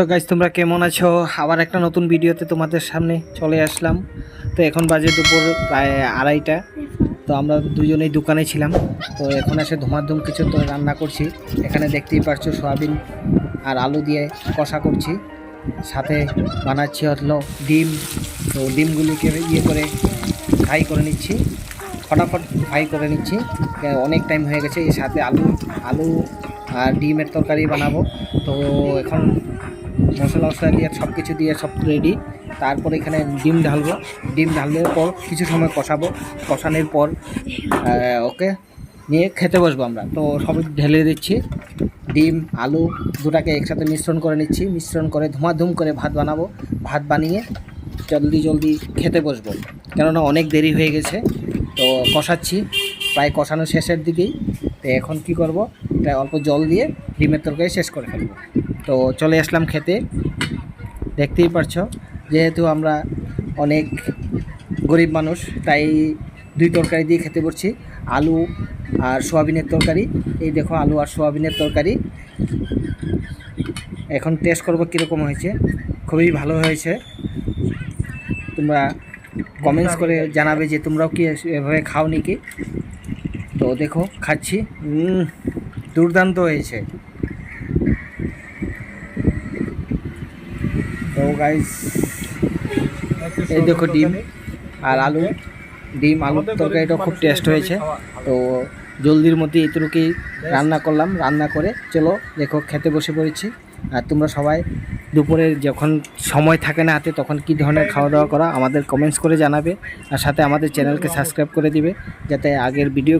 তো গাইজ তোমরা কেমন আছো? আবার একটা নতুন ভিডিওতে তোমাদের সামনে চলে আসলাম। তো এখন বাজে দুপুর প্রায় আড়াইটা। তো আমরা দুজনেই দোকানে ছিলাম। তো এখন এসে ধুমাধুম কিছু তো রান্না করছি। এখানে দেখতেই পারছ সয়াবিন আর আলু দিয়ে কষা করছি। সাথে বানাচ্ছি হলো ডিম। তো ডিমগুলিকে ইয়ে করে ফ্রাই করে নিচ্ছি। ফটাফট ফ্রাই করে নিচ্ছি। অনেক টাইম হয়ে গেছে। এর সাথে আলু আলু আর ডিমের তরকারি বানাবো। তো এখন মশলা মশলা দিয়ে সব কিছু দিয়ে সব রেডি তারপর এখানে ডিম ঢালবো। ডিম ঢাললে পর কিছু সময় কষাবো। কষানোর পর ওকে, নিয়ে খেতে বসবো আমরা। তো সব ঢেলে দিচ্ছি। ডিম, আলু দুটাকে একসাথে মিশ্রণ করে নিচ্ছি। মিশ্রণ করে ধুমাধুম করে ভাত বানাবো। ভাত বানিয়ে জলদি জলদি খেতে বসবো। কেননা অনেক দেরি হয়ে গেছে। তো কষাচ্ছি। প্রায় কষানো শেষের দিকেই। তো এখন কি করব? এটা অল্প জল দিয়ে ডিমের তরকারি শেষ করে ফেলব। তো চলে আসলাম খেতে। দেখতেই পারছ, যেহেতু আমরা অনেক গরিব মানুষ, তাই দুই তরকারি দিয়ে খেতে পড়ছি আলু আর সোয়াবিনের তরকারি। এই দেখো, আলু আর সোয়াবিনের তরকারি। এখন টেস্ট করব কীরকম হয়েছে। খুবই ভালো হয়েছে। তোমরা কমেন্টস করে জানাবে যে তোমরাও কি এভাবে খাও নাকি তো দেখো, খাচ্ছি। দুর্দান্ত হয়েছে। তো গাইস এই দেখো ডিম আর আলু। ডিম, আলুর তরকারিটা খুব টেস্ট হয়েছে। তো জলদির মধ্যে এতটুকুই রান্না করলাম। রান্না করে চলো, দেখো, খেতে বসে পড়েছি। আর তোমরা সবাই দুপুরে যখন সময় থাকে না হাতে, তখন কি ধরনের খাওয়া দাওয়া করা, আমাদের কমেন্টস করে জানাবে। আর সাথে আমাদের চ্যানেলকে সাবস্ক্রাইব করে দিবে, যাতে আগের ভিডিওগুলো